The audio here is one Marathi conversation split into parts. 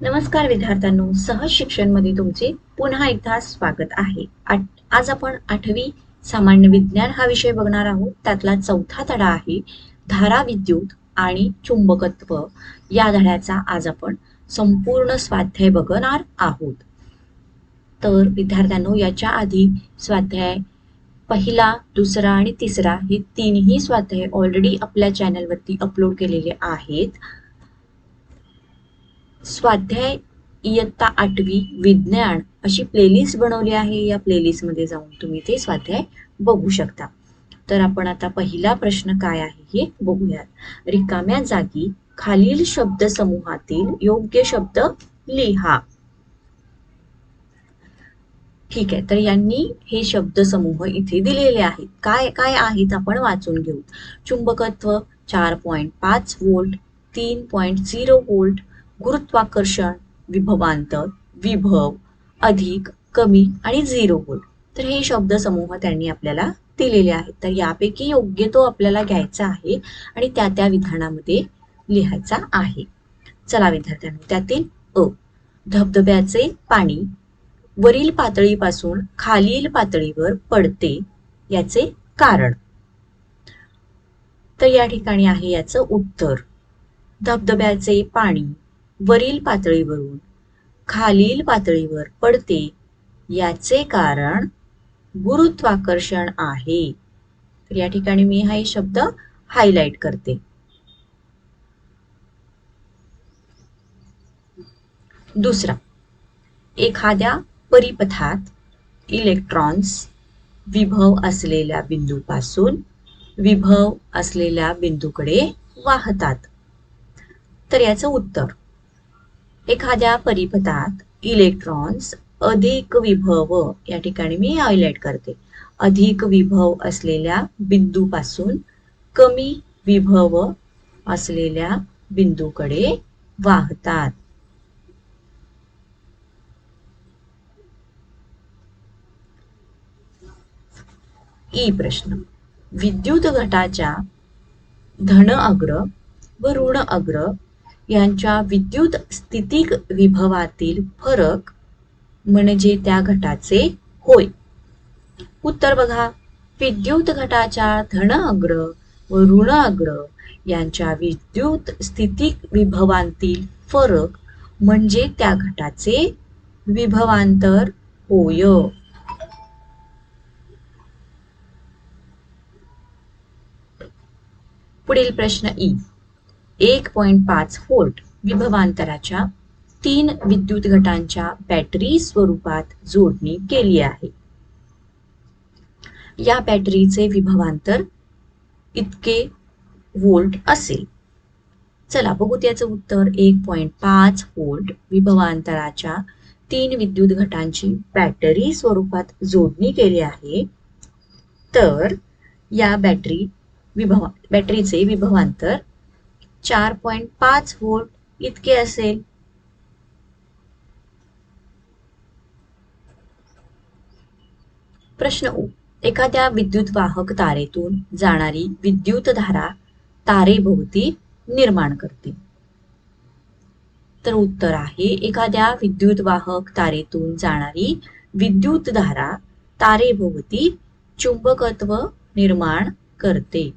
नमस्कार विद्यार्थ्यांनो सहज शिक्षणमध्ये तुमचे पुन्हा एकदा स्वागत आहे. आज आपण आठवी सामान्य विज्ञान हा विषय बघणार आहोत. त्यातला चौथा धडा आहे धारा विद्युत आणि चुंबकत्व. या धड्याचा आज आपण संपूर्ण स्वाध्याय बघणार आहोत. तर विद्यार्थ्यांनो याच्या आधी स्वाध्याय पहिला दुसरा आणि तिसरा हे तीनही स्वाध्याय ऑलरेडी आपल्या चॅनलवरती अपलोड केलेले आहेत. स्वाध्याय इयत्ता आठवी विज्ञान अशी प्लेलिस्ट बनवली आहे. या प्लेलिस्टमध्ये जाऊन तुम्ही ते स्वाध्याय बघू शकता. तर आपण आता पहिला प्रश्न काय आहे हे बघूयात. रिकाम्या जागी खालील शब्द समूहातील योग्य शब्द लिहा. ठीक आहे. तर यांनी हे शब्द समूह इथे दिलेले आहेत. काय काय आहेत आपण वाचून घेऊ. चुंबकत्व चार पॉईंट पाच वोल्ट तीन पॉईंट झिरो वोल्ट गुरुत्वाकर्षण विभवांतर विभव अधिक कमी आणि झिरो वोल्ट तर हे शब्द समूह त्यांनी आपल्याला दिलेले आहेत. तर यापैकी योग्य तो आपल्याला घ्यायचा आहे आणि त्या त्या विधानामध्ये लिहायचा आहे. चला विद्यार्थ्यांनो त्यातील अ. धबधब्याचे पाणी वरील पातळीपासून खालील पातळीवर पडते याचे कारण. तर या ठिकाणी आहे याचं उत्तर. धबधब्याचे पाणी वरील पातळीवरून खालील पातळीवर पडते. याचे कारण गुरुत्वाकर्षण आहे. तर या ठिकाणी मी हा शब्द हायलाइट करते. दुसरा एखाद्या परिपथात इलेक्ट्रॉन्स विभव असलेल्या बिंदूपासून विभव असलेल्या बिंदूकडे वाहतात. तर याचं उत्तर एखाद्या परिपथात इलेक्ट्रॉन्स अधिक विभव या ठिकाणी मी हायलाइट करते. अधिक विभव असलेल्या बिंदूपासून कमी विभव असलेल्या बिंदूकडे वाहतात. ई प्रश्न. विद्युत घटाच्या धन अग्र व ऋण अग्र यांच्या विद्युत स्थितिक विभवातील फरक म्हणजे त्या घटाचे होय. उत्तर बघा. विद्युत घटाच्या धन अग्र व ऋण अग्र यांच्या विद्युत स्थितिक विभवांतील फरक म्हणजे त्या घटाचे विभवांतर होय. पुढील प्रश्न ई. एक पॉईंट पाच व्होल्ट विभवांतराच्या तीन विद्युत घटांच्या बॅटरी स्वरूपात जोडणी केली आहे. या बॅटरीचे विभवांतर इतके व्होल्ट असेल. चला बघू त्याचं उत्तर. एक पॉईंट पाच व्होल्ट विभवांतराच्या तीन विद्युत घटांची बॅटरी स्वरूपात जोडणी केली आहे. तर या बॅटरी विभव बॅटरीचे विभवांतर चार पॉइंट पाच व्होल्ट इतके असेल. प्रश्न एखाद्या विद्युत वाहक तारेतून जाणारी विद्युत धारा तारेभोवती निर्माण करते. तर उत्तर आहे एखाद्या विद्युत वाहक तारेतून जाणारी विद्युत धारा तारेभोवती चुंबकत्व निर्माण करते.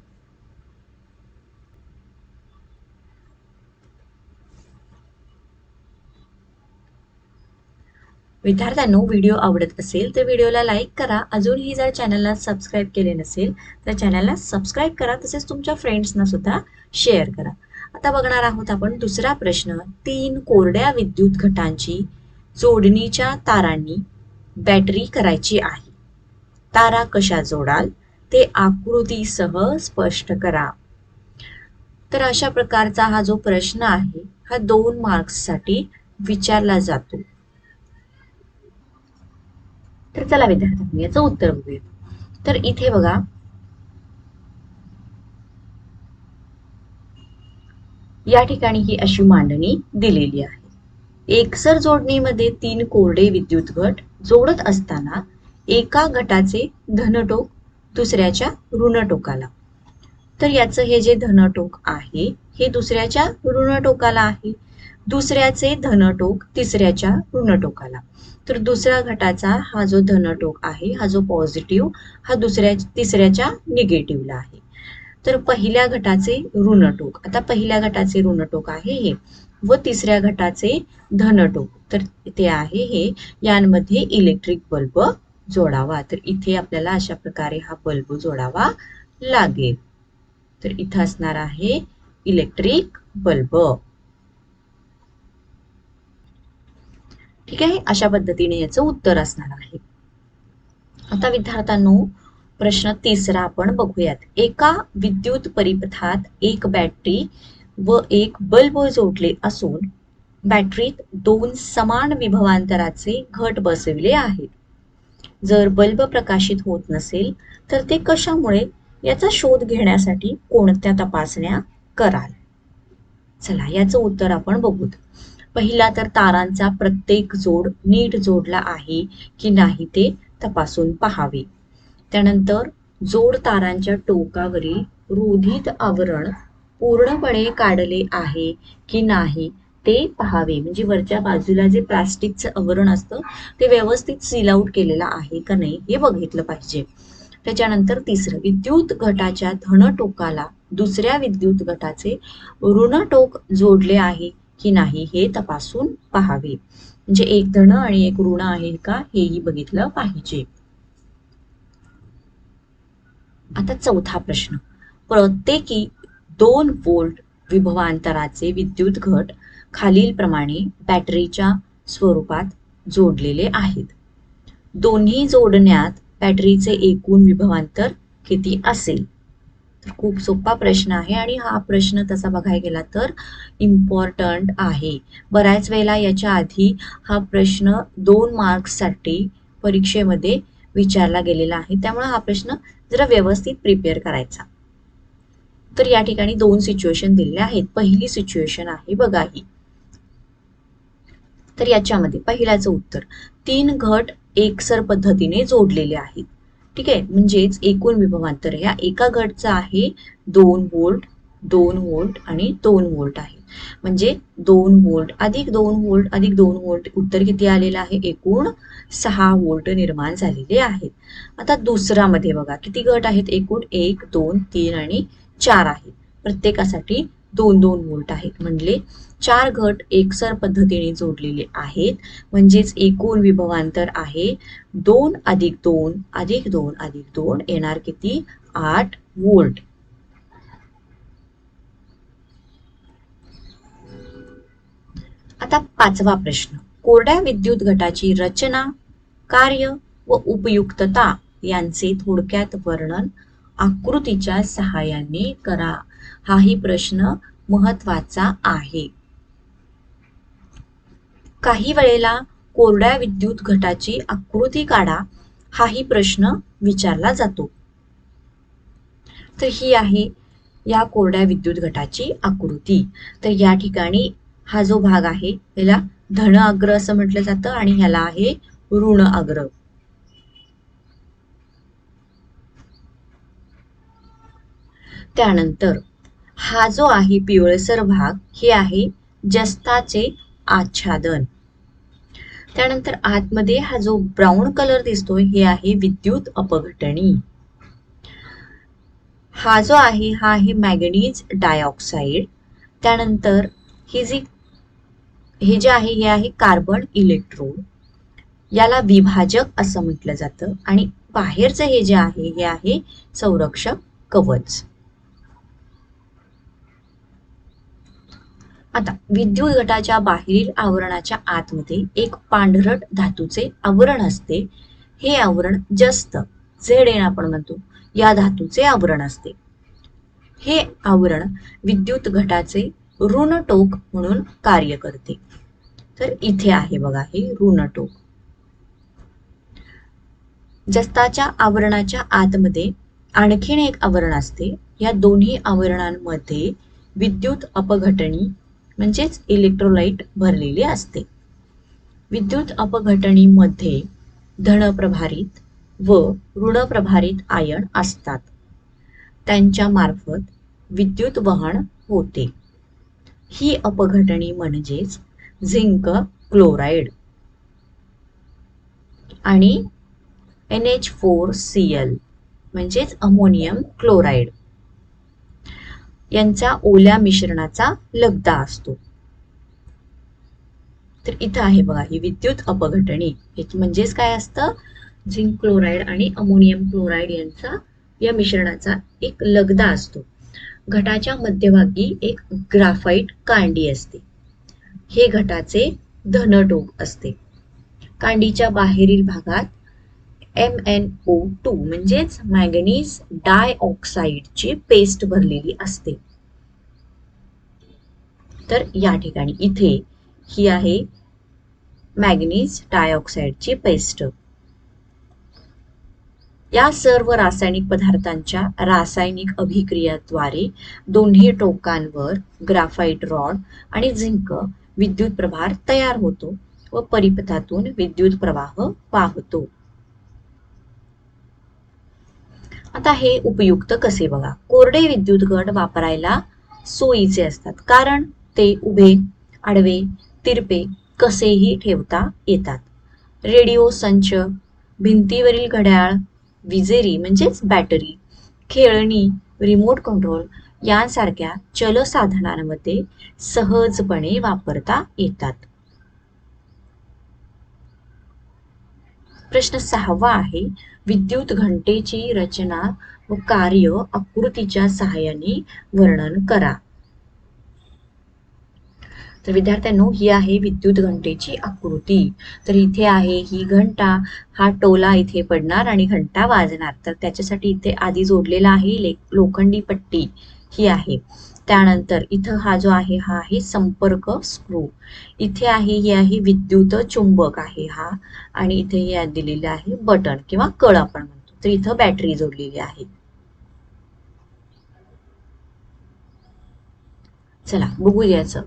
विद्यार्थ्यांनो व्हिडिओ आवडत असेल तर व्हिडिओला लाईक करा. अजूनही जर चॅनलला सबस्क्राईब केले नसेल तर चॅनलला सबस्क्राईब करा. तसेच तुमच्या फ्रेंड्सना सुद्धा शेअर करा. आता बघणार आहोत आपण दुसरा प्रश्न. तीन कोरड्या विद्युत घटांची जोडणीच्या तारांनी बॅटरी करायची आहे. तारा कशा जोडाल? ते आकृतीसह स्पष्ट करा. तर अशा प्रकारचा हा जो प्रश्न आहे हा दोन मार्क्ससाठी विचारला जातो. तर चला विद्यार्थ्यांनी याचं उत्तर बघूया. तर इथे बघा. या ठिकाणी ही अशी मांडणी दिलेली आहे. एकसर जोडणीमध्ये तीन कोरडे विद्युत गट जोडत असताना एका गटाचे धनटोक दुसऱ्याच्या ऋणटोकाला. तर याचं हे जे धनटोक आहे हे दुसऱ्याच्या ऋणटोकाला आहे. दुसऱ्याचे धनटोक तिसऱ्याच्या ऋणटोकाला. तर दुसऱ्या घटाचा हा जो धनटोक आहे हा जो पॉझिटिव्ह हा दुसऱ्या तिसऱ्याच्या निगेटिव्हला आहे. तर पहिल्या घटाचे ऋणटोक आता पहिल्या घटाचे ऋणटोक आहे हे. व तिसऱ्या घटाचे धनटोक तर ते आहे हे यांमध्ये इलेक्ट्रिक बल्ब जोडावा. तर इथे आपल्याला अशा प्रकारे हा बल्ब जोडावा लागेल. तर इथं असणार आहे इलेक्ट्रिक बल्ब ठीक आहे? अशा पद्धतीने याचं उत्तर असणार आहे. आता विद्यार्थ्यांनो प्रश्न तिसरा आपण बघूयात. एका विद्युत परिपथात एक बॅटरी व एक बल्ब जोडले असून बॅटरीत दोन समान विभवांतराचे घट बसविले आहेत. जर बल्ब प्रकाशित होत नसेल तर ते कशामुळे याचा शोध घेण्यासाठी कोणत्या तपासण्या कराल? चला याचं उत्तर आपण बघूत. पहिला तर तारांचा प्रत्येक जोड नीट जोडला आहे की नाही ते तपासून पहावे. त्यानंतर जोड तारांच्या टोकावरील रोधित आवरण पूर्णपणे काढले आहे की नाही ते पहावे. म्हणजे वरच्या बाजूला जे प्लास्टिकचं आवरण असतं ते व्यवस्थित सील आउट केलेलं आहे का नाही हे बघितलं पाहिजे. त्याच्यानंतर तिसरं विद्युत घटाच्या धन टोकाला दुसऱ्या विद्युत गटाचे ऋण टोक जोडले आहे की नाही हे तपासून पहावे. म्हणजे एक धन आणि एक ऋण आहे का हेही बघितलं पाहिजे. आता चौथा प्रश्न. प्रत्येकी दोन वोल्ट विभवांतराचे विद्युत घट खालीलप्रमाणे बॅटरीच्या स्वरूपात जोडलेले आहेत. दोन्ही जोडण्यात बॅटरीचे एकूण विभवांतर किती असेल? खूप सोपा प्रश्न आहे आणि हा प्रश्न तसा बघायला गेला तर इम्पॉर्टंट आहे. बऱ्याच वेळेला याच्या आधी हा प्रश्न दोन मार्क्ससाठी परीक्षेमध्ये विचारला गेलेला आहे. त्यामुळे हा प्रश्न जरा व्यवस्थित प्रिपेअर करायचा. तर या ठिकाणी दोन सिच्युएशन दिलेले आहेत. पहिली सिच्युएशन आहे बघा ही. तर याच्यामध्ये पहिल्याचं उत्तर तीन घट एकसर पद्धतीने जोडलेले आहेत. ठीक आहे? म्हणजेच एकूण विभवांतर या एका गटचा आहे दोन व्होल्ट दोन व्होल्ट आणि दोन व्होल्ट आहे. म्हणजे दोन वोल्ट अधिक दोन व्होल्ट अधिक दोन व्होल्ट उत्तर किती आलेलं आहे? एकूण सहा वोल्ट निर्माण झालेले आहेत. आता दुसरामध्ये बघा किती गट आहेत? एकूण एक दोन तीन आणि चार आहेत. प्रत्येकासाठी दोन दोन वोल्ट आहेत म्हणजे चार घट एकसर पद्धतीने जोडलेले आहेत. म्हणजेच एकूण विभवांतर आहे. दोन अधिक दोन अधिक दोन अधिक दोन येणार किती? आठ वोल्ट. आता पाचवा प्रश्न. कोरड्या विद्युत घटाची रचना कार्य व उपयुक्तता यांचे थोडक्यात वर्णन आकृतीच्या सहाय्याने करा. हाही प्रश्न महत्त्वाचा आहे. काही वेळेला कोरड्या विद्युत घटाची आकृती काढा हाही प्रश्न विचारला जातो. तर ही आहे या कोरड्या विद्युत घटाची आकृती. तर या ठिकाणी हा जो भाग आहे याला धन अग्र असं म्हटलं जातं आणि ह्याला आहे ऋण अग्र. त्यानंतर हा जो आहे पिवळसर भाग हे आहे जस्ताचे आच्छादन. त्यानंतर आतमध्ये हा जो ब्राऊन कलर दिसतोय हे आहे विद्युत अपघटनी हा जो आहे हा आहे मॅगनीज डायऑक्साईड त्यानंतर ही जी हे जे आहे हे आहे कार्बन इलेक्ट्रोड याला विभाजक असं म्हटलं जातं. आणि बाहेरचं हे जे आहे हे आहे संरक्षक कवच. आता विद्युत गटाच्या बाहेरील आवरणाच्या आतमध्ये एक पांढरट धातूचे आवरण असते. हे आवरण जस्त झेड एन आपण म्हणतो. या धातूचे आवरण असते. हे आवरण विद्युत घटाचे ऋण टोक म्हणून कार्य करते. तर इथे आहे बघा हे ऋण टोक. जस्ताच्या आवरणाच्या आतमध्ये आणखीन एक आवरण असते. या दोन्ही आवरणांमध्ये विद्युत अपघटनी म्हणजेच इलेक्ट्रोलाइट भरलेली असते. विद्युत अपघटनीमध्ये धनप्रभारित व ऋणप्रभारित आयन असतात. त्यांच्या मार्फत विद्युत वहन होते. ही अपघटनी म्हणजेच झिंक क्लोराईड. आणि N H four C L म्हणजेच अमोनियम क्लोराईड. यांचा ओल्या मिश्रणाचा लगदा असतो. तर इथं आहे बघा ही विद्युत अपघटनी म्हणजेच काय असतं? झिंक क्लोराईड आणि अमोनियम क्लोराईड यांचा या मिश्रणाचा एक लगदा असतो. घटाच्या मध्यभागी एक ग्राफाईट कांडी असते. हे घटाचे धनटोक असते. कांडीच्या बाहेरील भागात एम एन ओ टू म्हणजेच मॅगनीज डायऑक्साईडची पेस्ट भरलेली असते. तर या ठिकाणी इथे ही आहे मॅग्नीज डायऑक्साईडची पेस्ट या सर्व रासायनिक पदार्थांच्या रासायनिक अभिक्रियाद्वारे दोन्ही टोकांवर ग्राफाईट रॉड आणि झिंक विद्युत प्रभार तयार होतो व परिपथातून विद्युत प्रवाह वाहतो. आता हे उपयुक्त कसे बघा? कोरडे विद्युत गट वापरायला सोयीचे असतात. कारण ते उभे आडवे तिरपे कसेही ठेवता येतात. रेडिओ संच भिंतीवरील घड्याळ विजेरी म्हणजेच बॅटरी खेळणी रिमोट कंट्रोल यांसारख्या चलसाधनांमध्ये सहजपणे वापरता येतात. प्रश्न सहावा आहे विद्युत घंटेची रचना व कार्य आकृतीच्या सहाय्याने वर्णन करा. तर विद्यार्थ्यांनो ही आहे विद्युत घंटेची आकृती. तर इथे आहे ही घंटा हा टोला इथे पडणार आणि घंटा वाजणार. तर त्याच्यासाठी इथे आधी जोडलेला आहे लोखंडी पट्टी. ही आहे. त्यानंतर इथं हा जो आहे हा आहे संपर्क स्क्रू. इथे आहे ही आहे विद्युत चुंबक आहे हा. आणि इथे हे दिलेले आहे बटन किंवा कळ आपण म्हणतो. तर इथं बॅटरी जोडलेली आहे. चला बघू याचं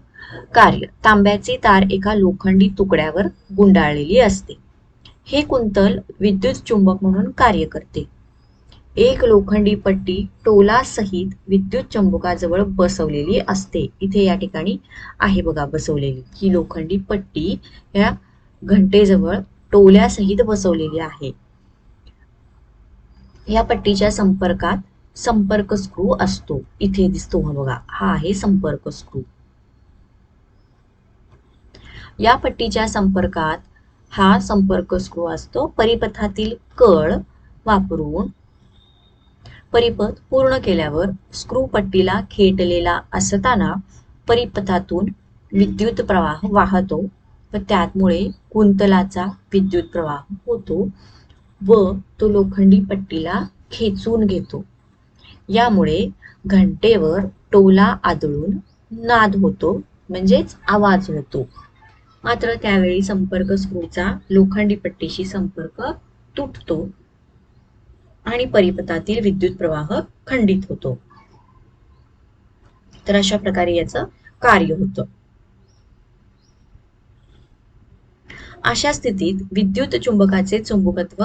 कार्य. तांब्याचे तार एका लोखंडी तुकड्यावर गुंडाळलेली असते. हे कुंतल विद्युत चुंबक म्हणून कार्य करते. एक लोखंडी पट्टी टोला सहित विद्युत चंबुकाजवळ बसवलेली असते. इथे या ठिकाणी आहे बघा बसवलेली. ही लोखंडी पट्टी या घंटेजवळ टोल्यासहित बसवलेली आहे. या पट्टीच्या संपर्कात संपर्क स्क्रू असतो. इथे दिसतो हा बघा. हा आहे संपर्क स्क्रू. या पट्टीच्या संपर्कात हा संपर्क स्क्रू असतो. परिपथातील कळ वापरून परिपथ पूर्ण केल्यावर स्क्रू पट्टीला खेटलेला असताना परिपथातून विद्युत प्रवाह वाहतो व त्यामुळे कुंतलाचा विद्युत प्रवाह होतो व तो लोखंडी पट्टीला खेचून घेतो. यामुळे घंटेवर टोला आदळून नाद होतो म्हणजेच आवाज होतो. मात्र त्यावेळी संपर्क स्क्रूचा लोखंडी पट्टीशी संपर्क तुटतो. आणि परिपथातील विद्युत प्रवाह खंडित होतो. तर अशा प्रकारे याचं कार्य होतं. अशा स्थितीत विद्युत चुंबकाचे चुंबकत्व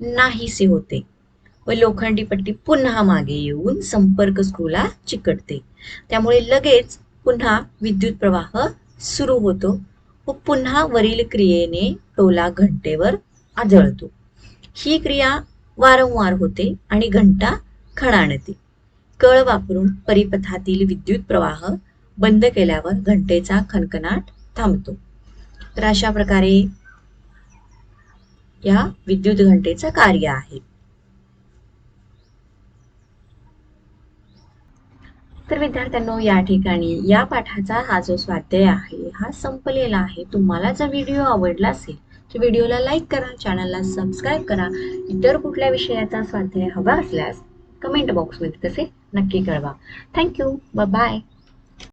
नाहीसे होते व लोखंडी पट्टी पुन्हा मागे येऊन संपर्क स्क्रूला चिकटते. त्यामुळे लगेच पुन्हा विद्युत प्रवाह सुरू होतो व पुन्हा वरील क्रियेने टोला घंटेवर आदळतो. ही क्रिया वारंवार होते आणि घंटा खणाणते. कळ वापरून परिपथातील विद्युत प्रवाह बंद केल्यावर घंटेचा खणखणाट थांबतो. तर अशा प्रकारे या विद्युत घंटेचं कार्य आहे. तर विद्यार्थ्यांनो या ठिकाणी या पाठाचा हा जो स्वाध्याय आहे हा संपलेला आहे. तुम्हाला जर व्हिडिओ आवडला असेल व्हिडिओला लाईक करा चॅनलला सबस्क्राईब करा. इतर कुठल्या विषयाचा स्वाध्याय हवा असल्यास कमेंट बॉक्समध्ये तसे नक्की कळवा. Thank you bye